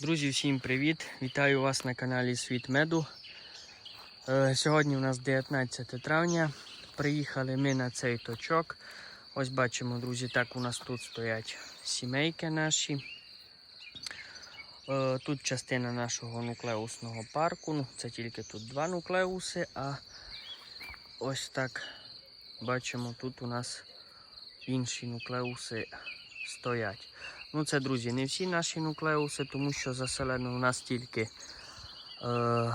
Друзі, всім привіт! Вітаю вас на каналі Світ Меду. Е, Сьогодні у нас 19 травня. Приїхали ми на цей точок. Ось бачимо, друзі, так у нас тут стоять сімейки наші. Е, Тут частина нашого нуклеусного парку. Ну, Це тільки тут два нуклеуси, а ось так бачимо, тут у нас інші нуклеуси стоять. Ну, це, друзі, не всі наші нуклеуси, тому що заселено у нас тільки, е,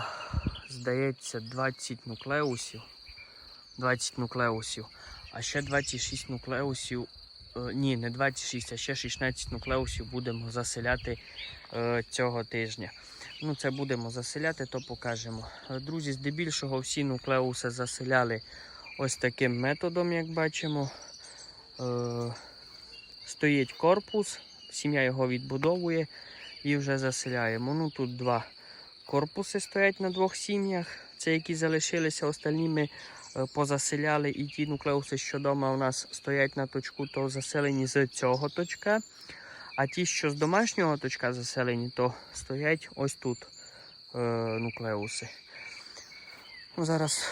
здається, 20 нуклеусів. 20 нуклеусів. А ще 26 нуклеусів. Е, ні, не 26, а ще 16 нуклеусів будемо заселяти е, цього тижня. Ну, це будемо заселяти, то покажемо. Е, Друзі, здебільшого всі нуклеуси заселяли ось таким методом, як бачимо. Е, стоїть корпус, сім'я його відбудовує і вже заселяємо. Ну тут два корпуси стоять на двох сім'ях. Це які залишилися, остальні ми е, позаселяли. І ті нуклеуси, що вдома у нас стоять на точку, то заселені з цього точка. А ті, що з домашнього точка заселені, то стоять ось тут е, нуклеуси. Ну, Зараз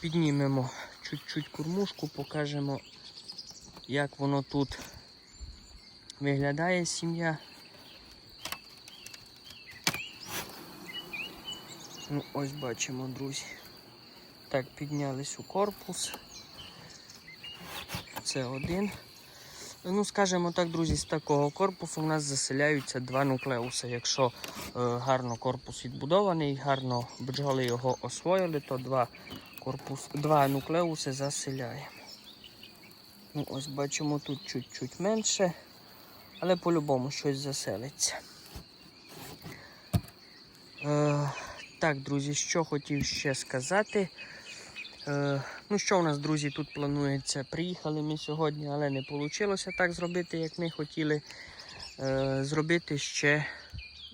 піднімемо чуть-чуть кормушку, покажемо, як воно тут виглядає сім'я. Ну, ось бачимо, друзі. Так, піднялись у корпус. Це один. Ну, скажімо так, друзі, з такого корпусу у нас заселяються два нуклеуси. Якщо е, гарно корпус відбудований, гарно бджоли його освоїли, то два, корпус, два нуклеуси заселяємо. Ну, ось бачимо тут чуть-чуть менше, але по-любому щось заселиться. Е, так, друзі, що хотів ще сказати. Е, ну що у нас, друзі, тут планується? Приїхали ми сьогодні, але не вийшло так зробити, як ми хотіли. Е, зробити ще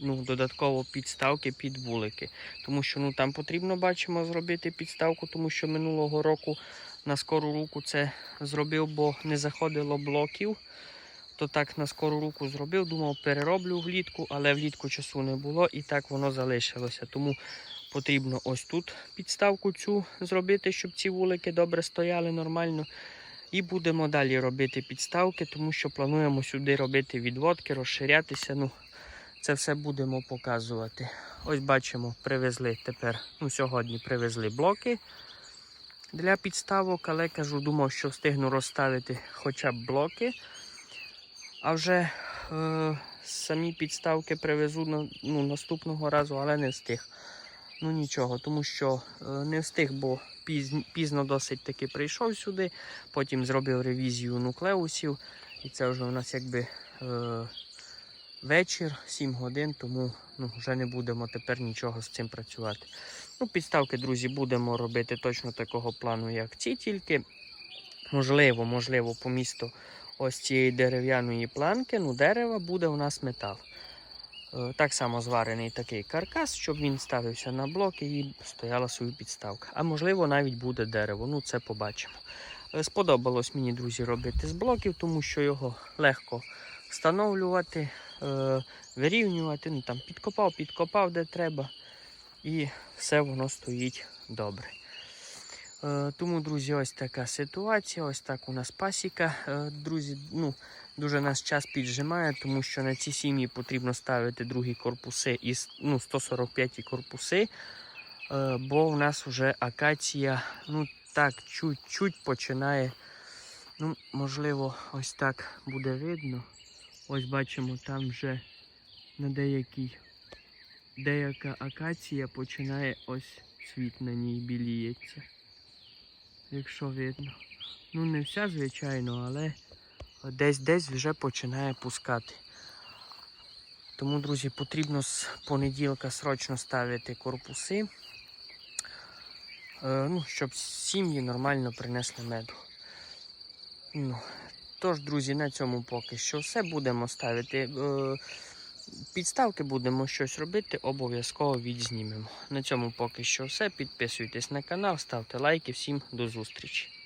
ну, додатково підставки під вулики. Тому що ну, там потрібно бачимо зробити підставку, тому що минулого року на скору руку це зробив, бо не заходило блоків. То так на скору руку зробив, думав, перероблю влітку, але влітку часу не було і так воно залишилося. Тому потрібно ось тут підставку цю зробити, щоб ці вулики добре стояли нормально. І будемо далі робити підставки, тому що плануємо сюди робити відводки, розширятися. Ну, Це все будемо показувати. Ось бачимо, привезли тепер, ну сьогодні привезли блоки для підставок, але кажу, думав, що встигну розставити хоча б блоки. А вже е, самі підставки привезу на, ну, наступного разу, але не встиг. Ну нічого, тому що е, не встиг, бо пізно, пізно досить таки прийшов сюди, потім зробив ревізію нуклеусів. І це вже у нас якби е, вечір, 7 годин, тому ну, вже не будемо тепер нічого з цим працювати. Ну, Підставки, друзі, будемо робити точно такого плану, як ці, тільки можливо, можливо, по місту ось цієї дерев'яної планки, ну, дерева буде у нас метал. Е, Так само зварений такий каркас, щоб він ставився на блоки і стояла свою підставка. А можливо, навіть буде дерево. Ну, це побачимо. Е, Сподобалось мені, друзі, робити з блоків, тому що його легко встановлювати, е, вирівнювати. Ну, там, Підкопав, підкопав, де треба. І все воно стоїть добре. Е, Тому, друзі, ось така ситуація. Ось так у нас пасіка. Е, Друзі, ну, дуже нас час піджимає, тому що на ці сім'ї потрібно ставити другі корпуси із ну, 145 корпуси. Е, Бо в нас вже акація, ну так, чуть-чуть починає. Ну, можливо, ось так буде видно. Ось бачимо, там вже на деякій деяка акація починає ось цвіт на ній біліється. Якщо видно. Ну, не вся, звичайно, але десь-десь вже починає пускати. Тому, друзі, потрібно з понеділка срочно ставити корпуси, е, ну, щоб сім'ї нормально принесли меду. Ну, тож, друзі, на цьому поки що все будемо ставити. Підставки будемо щось робити, обов'язково відзнімемо. На цьому поки що все. Підписуйтесь на канал, ставте лайки. Всім до зустрічі.